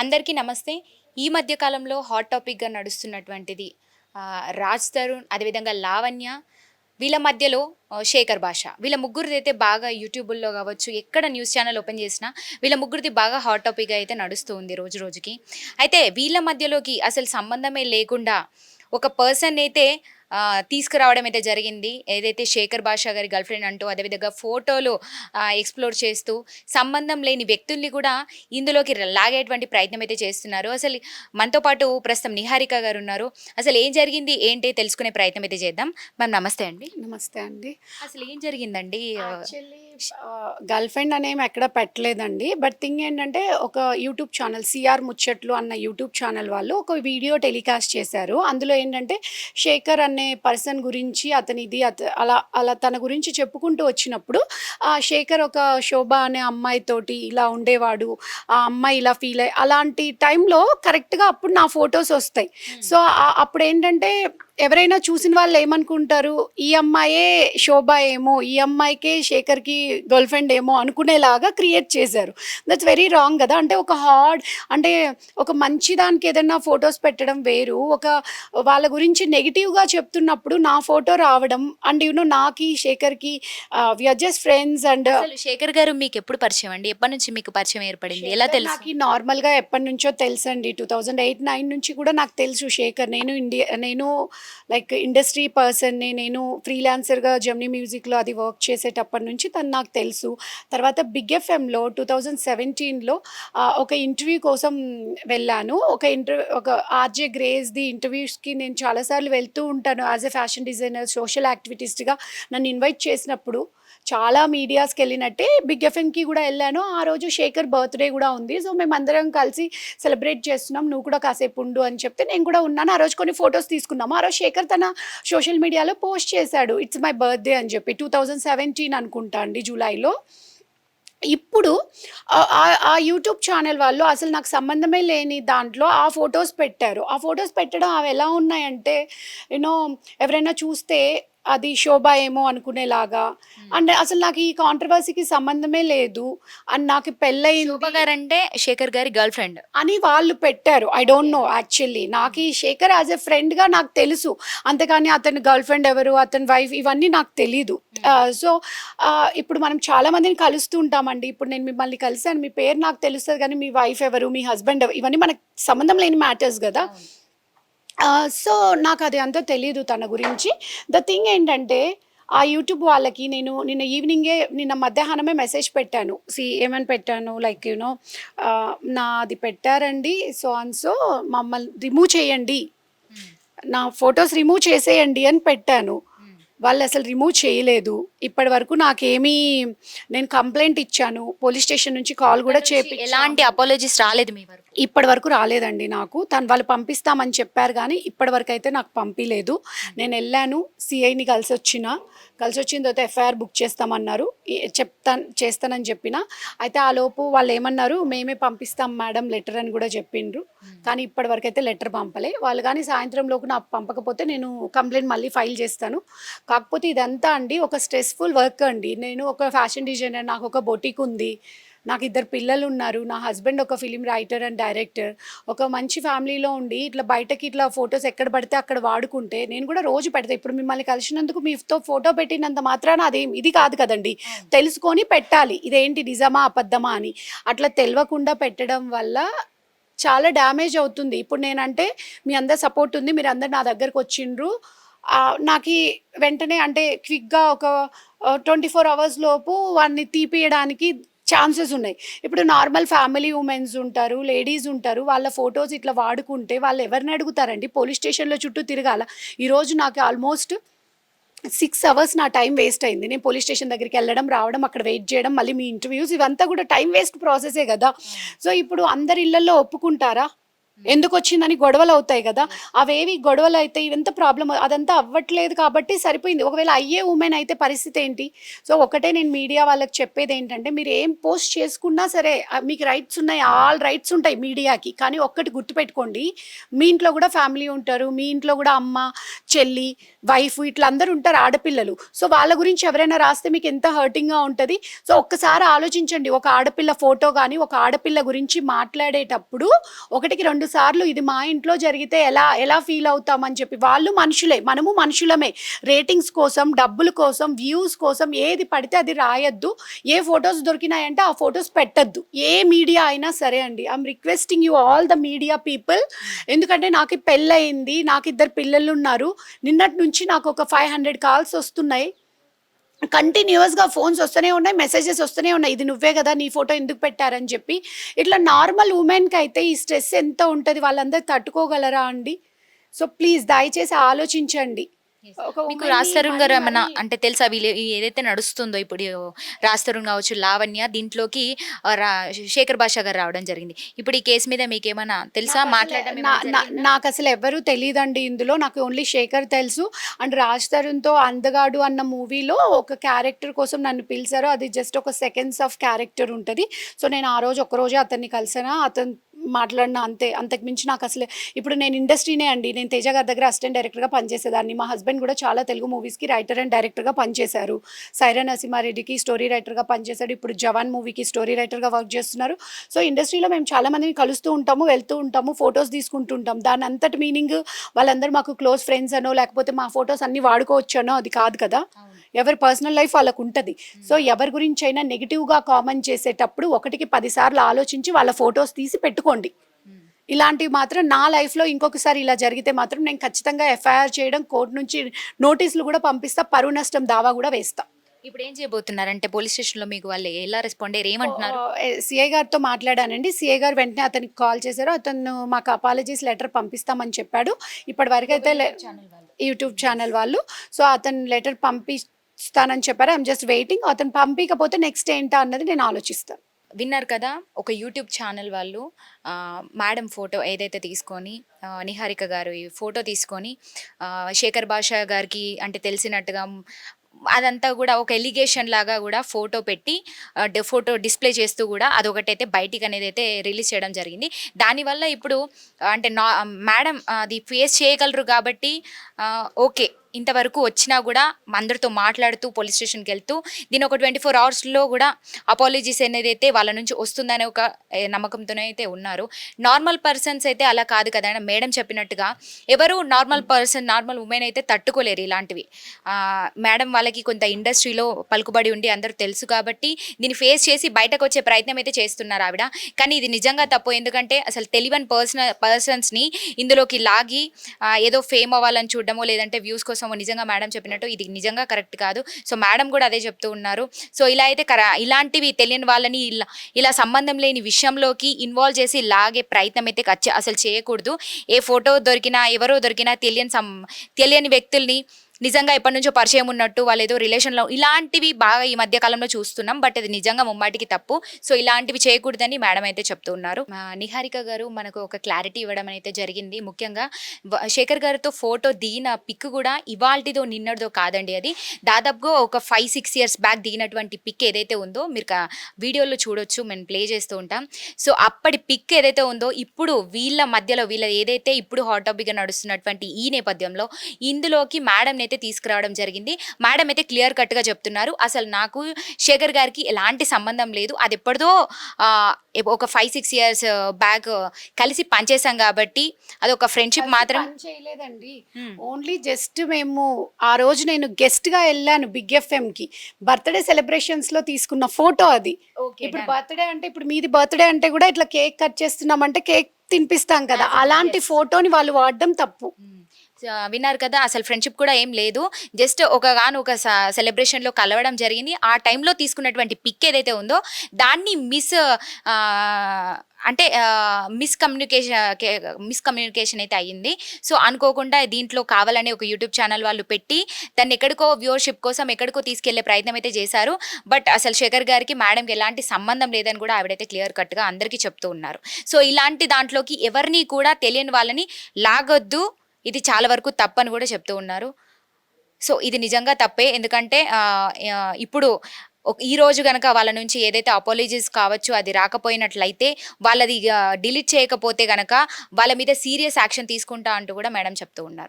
అందరికీ నమస్తే. ఈ మధ్య కాలంలో హాట్ టాపిక్గా నడుస్తున్నటువంటిది రాజ్ తరుణ్ అదేవిధంగా లావణ్య వీళ్ళ మధ్యలో శేఖర్ భాష. వీళ్ళ ముగ్గురిది అయితే బాగా యూట్యూబుల్లో కావచ్చు ఎక్కడ న్యూస్ ఛానల్ ఓపెన్ చేసినా వీళ్ళ ముగ్గురిది బాగా హాట్ టాపిక్గా అయితే నడుస్తూ ఉంది రోజు రోజుకి. అయితే వీళ్ళ మధ్యలోకి అసలు సంబంధమే లేకుండా ఒక పర్సన్ అయితే తీసుకురావడం అయితే జరిగింది. ఏదైతే శేఖర్ భాషా గారి గర్ల్ ఫ్రెండ్ అంటూ అదేవిధంగా ఫోటోలు ఎక్స్ప్లోర్ చేస్తూ సంబంధం లేని వ్యక్తుల్ని కూడా ఇందులోకి లాగేటువంటి ప్రయత్నం అయితే చేస్తున్నారు. అసలు మనతో పాటు ప్రస్తుతం నిహారిక గారు ఉన్నారు. అసలు ఏం జరిగింది ఏంటి తెలుసుకునే ప్రయత్నం అయితే చేద్దాం. మ్యామ్ నమస్తే అండి. నమస్తే అండి. అసలు ఏం జరిగిందండి? గర్ల్ ఫ్రెండ్ అనేమి ఎక్కడ పెట్టలేదండి. బట్ థింగ్ ఏంటంటే ఒక యూట్యూబ్ ఛానల్ సిఆర్ ముచ్చట్లు అన్న యూట్యూబ్ ఛానల్ వాళ్ళు ఒక వీడియో టెలికాస్ట్ చేశారు. అందులో ఏంటంటే శేఖర్ అనే పర్సన్ గురించి అతని ఇది అత అలా అలా తన గురించి చెప్పుకుంటూ వచ్చినప్పుడు ఆ శేఖర్ ఒక శోభ అనే అమ్మాయితోటి ఇలా ఉండేవాడు ఆ అమ్మాయి ఇలా ఫీల్ అయ్యి అలాంటి టైంలో కరెక్ట్గా అప్పుడు నా ఫొటోస్ వస్తాయి. సో అప్పుడు ఏంటంటే ఎవరైనా చూసిన వాళ్ళు ఏమనుకుంటారు? ఈ అమ్మాయే శోభ ఏమో ఈ అమ్మాయికే శేఖర్కి గర్ల్ ఫ్రెండ్ ఏమో అనుకునేలాగా క్రియేట్ చేశారు. దట్స్ వెరీ రాంగ్ కదా. అంటే ఒక హార్డ్ అంటే ఒక మంచి దానికి ఏదైనా ఫొటోస్ పెట్టడం వేరు. ఒక వాళ్ళ గురించి నెగిటివ్గా చెప్తున్నప్పుడు నా ఫోటో రావడం అండ్ యూనో నాకి శేఖర్కి we are just friends and Shekhar garu మీకు ఎప్పుడు పరిచయం అండి? ఎప్పటి నుంచి మీకు పరిచయం ఏర్పడింది? ఎలా తెలుసు? నాకు నార్మల్గా ఎప్పటి నుంచో తెలుసు అండి టూ థౌజండ్ ఎయిట్ నైన్ నుంచి కూడా నాకు తెలుసు శేఖర్. నేను ఇండియా నేను లైక్ ఇండస్ట్రీ పర్సన్ని నేను ఫ్రీలాన్సర్గా జర్నీ మ్యూజిక్లో అది వర్క్ చేసేటప్పటి నుంచి తను నాకు తెలుసు. తర్వాత బిగ్ ఎఫ్ఎంలో టూ థౌజండ్ సెవెంటీన్లో ఒక ఇంటర్వ్యూ కోసం వెళ్ళాను. ఒక ఇంటర్వ్యూ ఒక ఆర్జే గ్రేస్ది ఇంటర్వ్యూస్కి నేను చాలాసార్లు వెళ్తూ ఉంటాను as a fashion designer social యాక్టివిటీస్ట్గా నన్ను ఇన్వైట్ చేసినప్పుడు. చాలా మీడియాస్కి వెళ్ళినట్టే బిగ్ ఎఫ్ఎంకి కూడా వెళ్ళాను. ఆ రోజు శేఖర్ బర్త్డే కూడా ఉంది. సో మేము అందరం కలిసి సెలబ్రేట్ చేస్తున్నాం. నువ్వు కూడా కాసేపు ఉండు అని చెప్తే నేను కూడా ఉన్నాను. ఆ రోజు కొన్ని ఫొటోస్ తీసుకున్నాము. ఆ రోజు శేఖర్ తన సోషల్ మీడియాలో పోస్ట్ చేశాడు. ఇట్స్ మై బర్త్డే అని చెప్పి టూ థౌజండ్ సెవెంటీన్ అనుకుంటా అండి జూలైలో. ఇప్పుడు ఆ- ఆ యూట్యూబ్ ఛానల్ వాళ్ళు అసలు నాకు సంబంధమే లేని దాంట్లో ఆ ఫొటోస్ పెట్టారు. ఆ ఫొటోస్ పెట్టడం అవి ఎలా ఉన్నాయంటే యూనో ఎవరైనా చూస్తే అది శోభ ఏమో అనుకునేలాగా. అండ్ అసలు నాకు ఈ కాంట్రవర్సీకి సంబంధమే లేదు. అండ్ నాకు పెళ్ళయింది శోభ గారు అంటే శేఖర్ గారి గర్ల్ ఫ్రెండ్. అని వాళ్ళు పెట్టారు. ఐ డోంట్ నో యాక్చువల్లీ నాకు ఈ శేఖర్ యాజ్ ఎ ఫ్రెండ్గా నాకు తెలుసు. అంతేకాని అతని గర్ల్ ఫ్రెండ్ ఎవరు అతని వైఫ్ ఇవన్నీ నాకు తెలీదు. సో ఇప్పుడు మనం చాలా మందిని కలుస్తూ ఉంటామండి. ఇప్పుడు నేను మిమ్మల్ని కలిసాను మీ పేరు నాకు తెలుస్తుంది కానీ మీ వైఫ్ ఎవరు మీ హస్బెండ్ ఎవరు ఇవన్నీ మనకు సంబంధం లేని మ్యాటర్స్ కదా. సో నాకు అది అంతా తెలీదు తన గురించి. ద థింగ్ ఏంటంటే ఆ యూట్యూబ్ వాళ్ళకి నేను నిన్న ఈవినింగే నిన్న మధ్యాహ్నమే మెసేజ్ పెట్టాను. సి ఏమని పెట్టాను? లైక్ యూనో నాది పెట్టారండి సో అండ్ సో మమ్మల్ని రిమూవ్ చేయండి. నా ఫొటోస్ రిమూవ్ చేసేయండి అని పెట్టాను. వాళ్ళు అసలు రిమూవ్ చేయలేదు. ఇప్పటి వరకు నాకేమీ నేను కంప్లైంట్ ఇచ్చాను. పోలీస్ స్టేషన్ నుంచి కాల్ కూడా చేపి ఎలాంటి అపాలజీస్ రాలేదు మీ వరకు? ఇప్పటి వరకు రాలేదండి నాకు. తను వాళ్ళు పంపిస్తామని చెప్పారు కానీ ఇప్పటి వరకు అయితే నాకు పంపిలేదు. నేను వెళ్ళాను సిఐని కలిసి వచ్చిన కలిసి వచ్చిన తర్వాత ఎఫ్ఐఆర్ బుక్ చేస్తామన్నారు. చెప్తాను చేస్తానని చెప్పిన. అయితే ఆ లోపు వాళ్ళు ఏమన్నారు మేమే పంపిస్తాం మేడం లెటర్ అని కూడా చెప్పిండ్రు. కానీ ఇప్పటి వరకు అయితే లెటర్ పంపలే. వాళ్ళు కానీ సాయంత్రంలోపు నాకు పంపకపోతే నేను కంప్లైంట్ మళ్ళీ ఫైల్ చేస్తాను. కాకపోతే ఇదంతా అండి ఒక స్ట్రెస్ఫుల్ వర్క్ అండి. నేను ఒక ఫ్యాషన్ డిజైనర్ నాకు ఒక బొటిక్ ఉంది. నాకు ఇద్దరు పిల్లలు ఉన్నారు. నా హస్బెండ్ ఒక ఫిలిం రైటర్ అండ్ డైరెక్టర్. ఒక మంచి ఫ్యామిలీలో ఉండి ఇట్లా బయటకి ఇట్లా ఫొటోస్ ఎక్కడ పడితే అక్కడ వాడుకుంటే నేను కూడా రోజు పెడతా. ఇప్పుడు మిమ్మల్ని కలిసినందుకు మీతో ఫోటో పెట్టినంత మాత్రాన అదేం ఇది కాదు కదండి. తెలుసుకొని పెట్టాలి. ఇదేంటి నిజమా అబద్ధమా అని. అట్లా తెలియకుండా పెట్టడం వల్ల చాలా డ్యామేజ్ అవుతుంది. ఇప్పుడు నేనంటే మీ అందరు సపోర్ట్ ఉంది. మీరు అందరు నా దగ్గరకు వచ్చిండ్రు. నాకు వెంటనే అంటే క్విక్గా ఒక ట్వంటీ ఫోర్ అవర్స్ లోపు వాడిని తీపియడానికి ఛాన్సెస్ ఉన్నాయి. ఇప్పుడు నార్మల్ ఫ్యామిలీ ఉమెన్స్ ఉంటారు లేడీస్ ఉంటారు వాళ్ళ ఫొటోస్ ఇట్లా వాడుకుంటే వాళ్ళు ఎవరిని అడుగుతారండి? పోలీస్ స్టేషన్లో చుట్టూ తిరగాల. ఈరోజు నాకు ఆల్మోస్ట్ సిక్స్ అవర్స్ నా టైం వేస్ట్ అయింది. నేను పోలీస్ స్టేషన్ దగ్గరికి వెళ్ళడం రావడం అక్కడ వెయిట్ చేయడం మళ్ళీ మీ ఇంటర్వ్యూస్ ఇవంతా కూడా టైం వేస్ట్ ప్రాసెసే కదా. సో ఇప్పుడు అందరి ఇళ్ళలో ఒప్పుకుంటారా? ఎందుకు వచ్చిందని గొడవలు అవుతాయి కదా. అవేవి గొడవలు అయితే ఇవంతా ప్రాబ్లం అదంతా అవ్వట్లేదు కాబట్టి సరిపోయింది. ఒకవేళ అయ్యే ఉమెన్ అయితే పరిస్థితి ఏంటి? సో ఒకటే నేను మీడియా వాళ్ళకి చెప్పేది ఏంటంటే మీరు ఏం పోస్ట్ చేసుకున్నా సరే మీకు రైట్స్ ఉన్నాయి ఆల్ రైట్స్ ఉంటాయి మీడియాకి. కానీ ఒక్కటి గుర్తుపెట్టుకోండి మీ ఇంట్లో కూడా ఫ్యామిలీ ఉంటారు మీ ఇంట్లో కూడా అమ్మ చెల్లి వైఫ్ ఇట్లా అందరూ ఉంటారు ఆడపిల్లలు. సో వాళ్ళ గురించి ఎవరైనా రాస్తే మీకు ఎంత హర్టింగ్గా ఉంటుంది? సో ఒక్కసారి ఆలోచించండి. ఒక ఆడపిల్ల ఫోటో కానీ ఒక ఆడపిల్ల గురించి మాట్లాడేటప్పుడు ఒకటికి రెండు సార్లు ఇది మా ఇంట్లో జరిగితే ఎలా ఎలా ఫీల్ అవుతామని చెప్పి వాళ్ళు మనుషులే మనము మనుషులమే. రేటింగ్స్ కోసం డబ్బుల కోసం వ్యూస్ కోసం ఏది పడితే అది రాయొద్దు. ఏ ఫొటోస్ దొరికినాయంటే ఆ ఫొటోస్ పెట్టద్దు. ఏ మీడియా అయినా సరే అండి. I'm requesting you all the media people ఎందుకంటే నాకు పెళ్ళయింది నాకు ఇద్దరు పిల్లలు ఉన్నారు నిన్నటి నుంచి నాకు ఒక ఫైవ్ హండ్రెడ్ కాల్స్ వస్తున్నాయి. కంటిన్యూస్గా ఫోన్స్ వస్తూనే ఉన్నాయి మెసేజెస్ వస్తూనే ఉన్నాయి. ఇది నువ్వే కదా నీ ఫోటో ఎందుకు పెట్టారని చెప్పి. ఇట్లా నార్మల్ ఉమెన్కి అయితే ఈ స్ట్రెస్ ఎంత ఉంటుంది వాళ్ళందరూ తట్టుకోగలరా అండి? సో ప్లీజ్ దయచేసి ఆలోచించండి. మీకు woman ని రాజ్ తరుణ్ గారు ఏమన్నా అంటే తెలుసా? వీళ్ళు ఏదైతే నడుస్తుందో ఇప్పుడు రాజ్ తరుణ్ కావచ్చు లావణ్య దీంట్లోకి శేఖర్ భాషా గారు రావడం జరిగింది. ఇప్పుడు ఈ కేసు మీద మీకు ఏమైనా తెలుసా? మాట్లాడడం? నాకు అసలు ఎవరు తెలియదండి ఇందులో. నాకు ఓన్లీ శేఖర్ తెలుసు. అండ్ రాజ్ తరుణ్తో అందగాడు అన్న మూవీలో ఒక క్యారెక్టర్ కోసం నన్ను పిలిచారు. అది జస్ట్ ఒక సెకండ్స్ ఆఫ్ క్యారెక్టర్ ఉంటుంది. సో నేను ఆ రోజు ఒక రోజే అతన్ని కలిసాను. అతను మాట్లాడిన అంతే. అంతకు మించి నాకు అసలు ఇప్పుడు నేను ఇండస్ట్రీనే అండి. నేను తేజ గారి దగ్గర అసిస్టెంట్ డైరెక్టర్గా పనిచేసేదాన్ని. మా హస్బెండ్ కూడా చాలా తెలుగు మూవీస్కి రైటర్ అండ్ డైరెక్టర్గా పనిచేశారు. సైరా నరసింహారెడ్డికి స్టోరీ రైటర్గా పనిచేశాడు. ఇప్పుడు జవాన్ మూవీకి స్టోరీ రైటర్గా వర్క్ చేస్తున్నారు. సో ఇండస్ట్రీలో మేము చాలా మందిని కలుస్తూ ఉంటాము వెళ్తూ ఉంటాము ఫొటోస్ తీసుకుంటూ ఉంటాం. దాని అంతటి మీనింగ్ వాళ్ళందరూ మాకు క్లోజ్ ఫ్రెండ్స్ అనో లేకపోతే మా ఫొటోస్ అన్ని వాడుకోవచ్చనో అది కాదు కదా. ఎవరి పర్సనల్ లైఫ్ వాళ్ళకు ఉంటుంది సో ఎవరి గురించి అయినా నెగిటివ్గా కామెంట్ చేసేటప్పుడు ఒకటికి పదిసార్లు ఆలోచించి వాళ్ళ ఫొటోస్ తీసి పెట్టుకోండి. ఇలాంటివి మాత్రం నా లైఫ్లో ఇంకొకసారి ఇలా జరిగితే మాత్రం నేను ఖచ్చితంగా ఎఫ్ఐఆర్ చేయడం కోర్టు నుంచి నోటీసులు కూడా పంపిస్తా పరువు నష్టం దావా కూడా వేస్తా. ఇప్పుడు ఏం చేయబోతున్నారు అంటే పోలీస్ స్టేషన్లో మీకు వాళ్ళు ఎలా రెస్పాండ్ అయ్యారు? ఏమంటున్నారు? సిఐ గారితో మాట్లాడానండి. సిఐ గారు వెంటనే అతనికి కాల్ చేశారు. అతను మాకు అపాలజీస్ లెటర్ పంపిస్తామని చెప్పాడు. ఇప్పటి వరకు అయితే యూట్యూబ్ ఛానల్ వాళ్ళు. సో అతను లెటర్ పంపిస్తానని చెప్పారు. ఐఎమ్ జస్ట్ వెయిటింగ్ అతను పంపించకపోతే నెక్స్ట్ ఏంటా అన్నది నేను ఆలోచిస్తాను విన్నారు కదా ఒక యూట్యూబ్ ఛానల్ వాళ్ళు మేడం ఫోటో ఏదైతే తీసుకొని నిహారిక గారు ఈ ఫోటో తీసుకొని శేఖర్ భాషా గారికి అంటే తెలిసినట్టుగా అదంతా కూడా ఒక ఎలిగేషన్ లాగా కూడా ఫోటో పెట్టి ఫోటో డిస్ప్లే చేస్తూ కూడా అదొకటైతే బయటికి అనేది అయితే రిలీజ్ చేయడం జరిగింది. దానివల్ల ఇప్పుడు అంటే నా మేడం అది ఫేస్ చేయగలరు కాబట్టి ఓకే ఇంతవరకు వచ్చినా కూడా అందరితో మాట్లాడుతూ పోలీస్ స్టేషన్కి వెళ్తూ దీని ఒక ట్వంటీ ఫోర్ అవర్స్లో కూడా అపాలజీస్ అనేది అయితే వాళ్ళ నుంచి వస్తుందనే ఒక నమ్మకంతోనే అయితే ఉన్నారు. నార్మల్ పర్సన్స్ అయితే అలా కాదు కదా మేడం చెప్పినట్టుగా ఎవరు నార్మల్ పర్సన్ నార్మల్ ఉమెన్ అయితే తట్టుకోలేరు ఇలాంటివి. మేడం వాళ్ళకి కొంత ఇండస్ట్రీలో పలుకుబడి ఉండి అందరూ తెలుసు కాబట్టి దీన్ని ఫేస్ చేసి బయటకు వచ్చే ప్రయత్నం అయితే చేస్తున్నారు ఆవిడ. కానీ ఇది నిజంగా తప్పు. ఎందుకంటే అసలు తెలియని పర్సన్ పర్సన్స్ని ఇందులోకి లాగి ఏదో ఫేమ్ అవ్వాలని చూడడమో లేదంటే వ్యూస్ సో నిజంగా మేడం చెప్పినట్టు ఇది నిజంగా కరెక్ట్ కాదు. సో మేడం కూడా అదే చెప్తూ ఉన్నారు. సో ఇలా అయితే కర ఇలాంటివి తెలియని వాళ్ళని ఇలా ఇలా సంబంధం లేని విషయంలోకి ఇన్వాల్వ్ చేసి లాగే ప్రయత్నం అయితే అసలు చేయకూడదు. ఏ ఫోటో దొరికినా ఎవరో దొరికినా తెలియని సం తెలియని వ్యక్తుల్ని నిజంగా ఎప్పటి నుంచో పరిచయం ఉన్నట్టు వాళ్ళు ఏదో రిలేషన్లో ఇలాంటివి బాగా ఈ మధ్య కాలంలో చూస్తున్నాం బట్ అది నిజంగా ముమ్మాటికి తప్పు. సో ఇలాంటివి చేయకూడదని మేడం అయితే చెప్తూ ఉన్నారు. నిహారిక గారు మనకు ఒక క్లారిటీ ఇవ్వడం అయితే జరిగింది. ముఖ్యంగా శేఖర్ గారితో ఫోటో దిగిన పిక్ కూడా ఇవాల్టిదో నిన్నటిదో కాదండి అది. దాదాపుగా ఒక ఫైవ్ సిక్స్ ఇయర్స్ బ్యాక్ దిగినటువంటి పిక్ ఏదైతే ఉందో మీరు వీడియోలో చూడొచ్చు మేము ప్లే చేస్తూ ఉంటాం. సో అప్పటి పిక్ ఏదైతే ఉందో ఇప్పుడు వీళ్ళ మధ్యలో వీళ్ళ ఏదైతే ఇప్పుడు హాట్ టాపిక్గా నడుస్తున్నటువంటి ఈ నేపథ్యంలో ఇందులోకి మేడం అయితే తీసుకురావడం జరిగింది. మేడం అయితే క్లియర్ కట్గా చెప్తున్నారు. అసలు నాకు శేఖర్ గారికి ఎలాంటి సంబంధం లేదు. అది ఎప్పటిదో ఒక ఫైవ్ సిక్స్ ఇయర్స్ బ్యాక్ కలిసి పనిచేసాం కాబట్టి అది ఒక ఫ్రెండ్షిప్ మాత్రం చేయలేదండి. ఓన్లీ జస్ట్ మేము ఆ రోజు నేను గెస్ట్గా వెళ్ళాను బిగ్ ఎఫ్ఎం కి. బర్త్డే సెలబ్రేషన్స్లో తీసుకున్న ఫోటో అది. ఇప్పుడు బర్త్డే అంటే ఇప్పుడు మీది బర్త్డే అంటే కూడా ఇట్లా కేక్ కట్ చేస్తున్నామంటే కేక్ తినిపిస్తాం కదా. అలాంటి. ఫోటోని వాళ్ళు వాడడం తప్పు. విన్నారు కదా అసలు ఫ్రెండ్షిప్ కూడా ఏం లేదు. జస్ట్ ఒక గాను ఒక సెలబ్రేషన్లో కలవడం జరిగింది. ఆ టైంలో తీసుకున్నటువంటి పిక్ ఏదైతే ఉందో దాన్ని మిస్ అంటే మిస్ కమ్యూనికేషన్ మిస్ కమ్యూనికేషన్ అయితే అయ్యింది. సో అనుకోకుండా దీంట్లో కావాలని ఒక యూట్యూబ్ ఛానల్ వాళ్ళు పెట్టి దాన్ని ఎక్కడికో వ్యూవర్షిప్ కోసం ఎక్కడికో తీసుకెళ్ళే ప్రయత్నం అయితే చేశారు. బట్ అసలు శేఖర్ గారికి మేడంకి ఎలాంటి సంబంధం లేదని కూడా ఆవిడైతే క్లియర్ కట్గా అందరికీ చెప్తూ ఉన్నారు. సో ఇలాంటి దాంట్లోకి ఎవరిని కూడా తెలియని వాళ్ళని లాగొద్దు. ఇది చాలా వరకు తప్పని కూడా చెప్తూ ఉన్నారు. సో ఇది నిజంగా తప్పే. ఎందుకంటే ఇప్పుడు ఈ రోజు కనుక వాళ్ళ నుంచి ఏదైతే అపాలజీస్ కావచ్చు అది రాకపోయినట్లయితే వాళ్ళది డిలీట్ చేయకపోతే కనుక వాళ్ళ మీద సీరియస్ యాక్షన్ తీసుకుంటా అంటూ కూడా మేడం చెప్తూ ఉన్నారు.